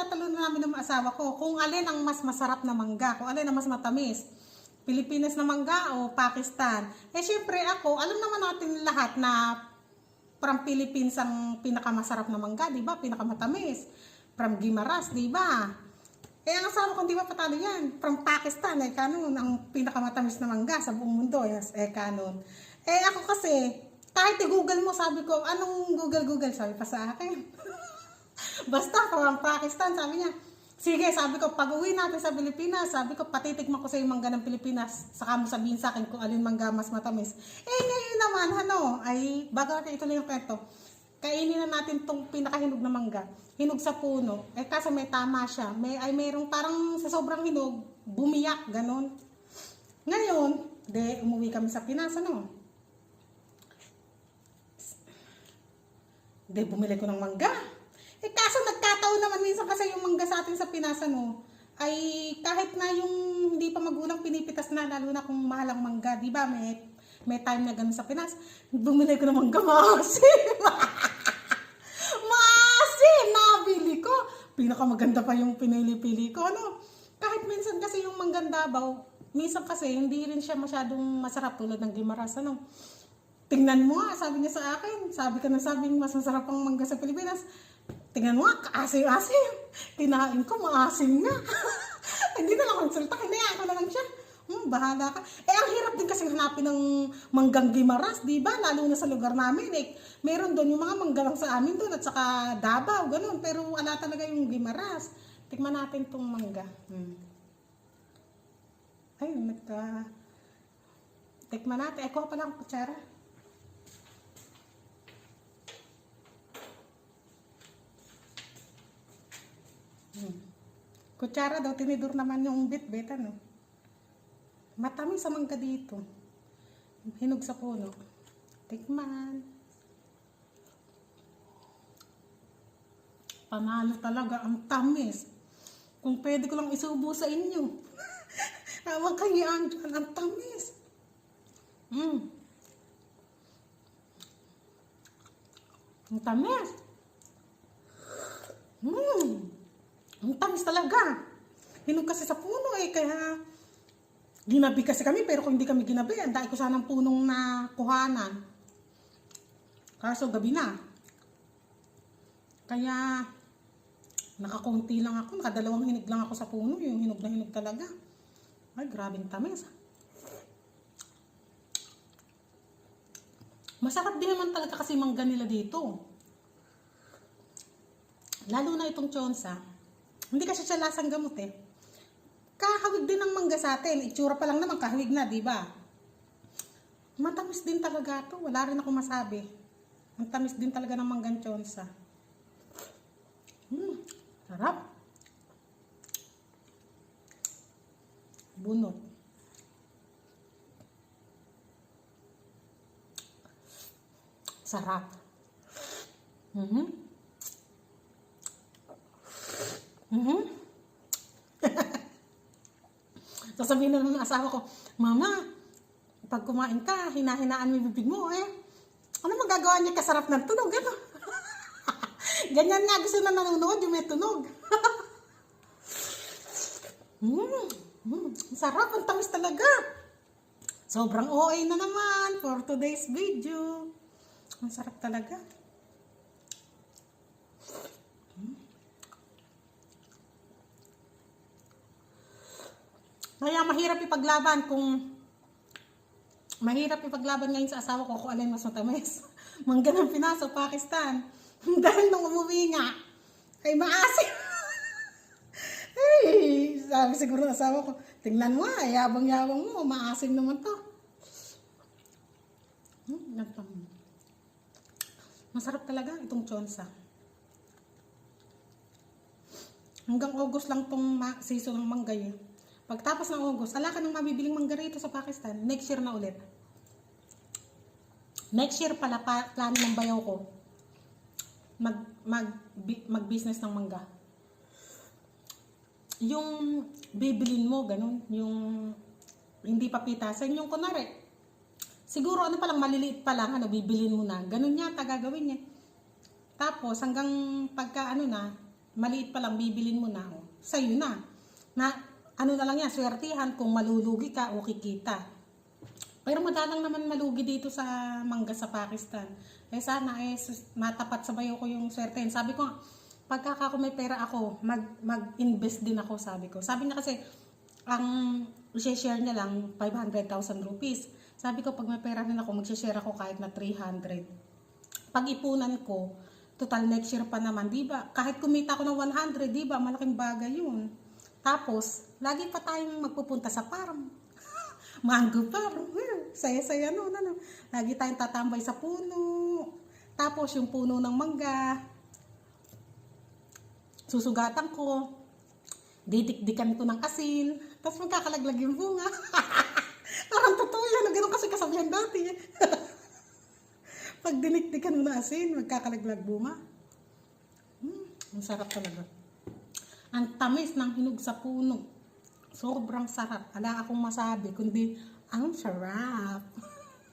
pinagtatalo na namin ng asawa ko kung alin ang mas masarap na mangga, kung alin ang mas matamis. Pilipinas na mangga o Pakistan. Eh syempre ako, alam naman natin lahat na from Philippines ang pinakamasarap na mangga, di ba? Pinakamatamis. From Gimaras, di ba? Eh, ang asawa ko, di ba patalo yan? From Pakistan, eh, kanon, ang pinakamatamis na mangga sa buong mundo, yes, eh, kanon. Eh, ako kasi, kahit i-google mo, sabi ko, anong google-google? Sabi pa sa akin. Basta, from Pakistan, sabi niya, sige, sabi ko, pag uwi natin sa Pilipinas, sabi ko, patitikman ko sa yung mangga ng Pilipinas, saka mo sabihin sa akin kung alin mangga mas matamis. Eh, ngayon naman, ano, ay, bago natin ituloy yung kwento, kainin na natin tong pinakahinog na mangga. Hinog sa puno. Eh, kaso may tama siya. May, ay, mayroong parang sa sobrang hinog, bumiyak, ganon. Ngayon, de, umuwi kami sa Pinas, ano? De, bumili ko ng mangga. Eh, kaso nagkataon naman minsan kasi yung mangga sa atin sa Pinas, ano, ay kahit na yung hindi pa magulang pinipitas na, lalo na kung mahal ang mangga, di ba? May, may time na ganun sa Pinas. Bumili ko ng mangga, maasim. maasim! Nabili ko. Pinakamaganda pa yung pinili-pili ko, ano? Kahit minsan kasi yung mangganda ba, minsan kasi hindi rin siya masyadong masarap tulad ng Gimaras, ano? Tingnan mo nga, sabi niya sa akin. Sabi ka na sabing mas masarap ang mangga sa Pilipinas. Tingnan mo kaasim-asim. Kinain ko, maasim nga. Hindi na lang konsulta, hinayaan ko na lang siya. Hmm, bahala ka. Eh, ang hirap din kasi hanapin ng manggang Gimaras, di ba? Lalo na sa lugar namin. Eh, meron doon yung mga mangga lang sa amin doon at saka Davao, ganun. Pero wala talaga yung Gimaras. Tikman natin tong mangga. Hmm. Ay, nagka... Tikman natin. Eh, kuha pa lang ang kutsara. Kutsara daw, tinidur naman yung bit-bit, ano. Matamis sa mangga dito. Hinog sa puno. Tikman. Panalo talaga ang tamis. Kung pwede ko lang isubo sa inyo. Tawag kayo andyan, ang tamis. Mm. Ang tamis. Mm. Ang tamis talaga. Hinog kasi sa puno eh, kaya ginabi kasi kami, pero kung hindi kami ginabi, ang dahil ko sanang punong na kuhanan. Kaso gabi na. Kaya, nakakunti lang ako, nakadalawang hinig lang ako sa puno, yung hinog na hinog talaga. Ay, grabing tamis. Masarap din naman talaga kasi mangga nila dito. Lalo na itong chonsa. Hindi kasi siya lasang gamot eh. Kahawig din ng mangga sa atin. Itsura pa lang naman, kahawig na, di ba? Matamis din talaga to. Wala rin ako masabi. Ang tamis din talaga ng manggang chonsa. Hmm, sarap. Bunot. Sarap. Mhm. Sasabihin na ng asawa ko, Mama, pag kumain ka, hinahinaan mo yung bibig mo eh. Ano magagawa niya kasarap ng tunog? Ano? Ganyan nga gusto na nanonood yung may tunog. mm, mm, sarap, ang tamis talaga. Sobrang OA na naman for today's video. Ang sarap talaga. Kaya mahirap ipaglaban kung mahirap ipaglaban ngayon sa asawa ko kung alin mas matamis. Mangga ng Pinas o Pakistan. Dahil nung umuwi nga, ay maasim. ay, sabi siguro ng asawa ko, tingnan mo nga, yabang-yabang mo, maasim naman to. Hmm, Masarap talaga itong chonsa. Hanggang August lang tong season ng mangga eh. Pagtapos ng August, ala ka nang mabibiling mangga rito sa Pakistan. Next year na ulit. Next year pala, pa, plano ng bayaw ko. Mag, mag, bi- mag-business ng mangga. Yung bibilin mo, ganun. Yung hindi pa pitasan. Yung kunwari, siguro ano pa lang, maliliit pa lang, ano, bibilin mo na. Ganun yata gagawin niya. Tapos, hanggang pagka ano na, Maliit pa lang, bibilin mo na. Oh. Sa'yo na. Na, ano na lang yan, swertihan kung malulugi ka o kikita. Pero madalang naman malugi dito sa mangga sa Pakistan. Eh sana eh matapat sa bayo ko yung swerte. Sabi ko, pagka ako may pera ako, mag, mag-invest din ako, sabi ko. Sabi niya kasi, ang share niya lang 500,000 rupees. Sabi ko, pag may pera rin ako, mag-share ako kahit na 300. Pag ipunan ko, total next year pa naman, di ba? Kahit kumita ako ng 100, di ba? Malaking bagay yun. Tapos, lagi pa tayong magpupunta sa farm. Mango farm. Saya-saya no, ano. Lagi tayong tatambay sa puno. Tapos, yung puno ng mangga, susugatan ko. Didikdikan ko ng asin. Tapos magkakalaglag yung bunga. Parang totoo yan. Ganun kasi kasabihan dati. Pag dinikdikan mo na asin, magkakalaglag bunga. Hmm, ang sarap talaga. Ang tamis ng hinog sa puno. Sobrang sarap. Wala akong masabi, kundi ang sarap.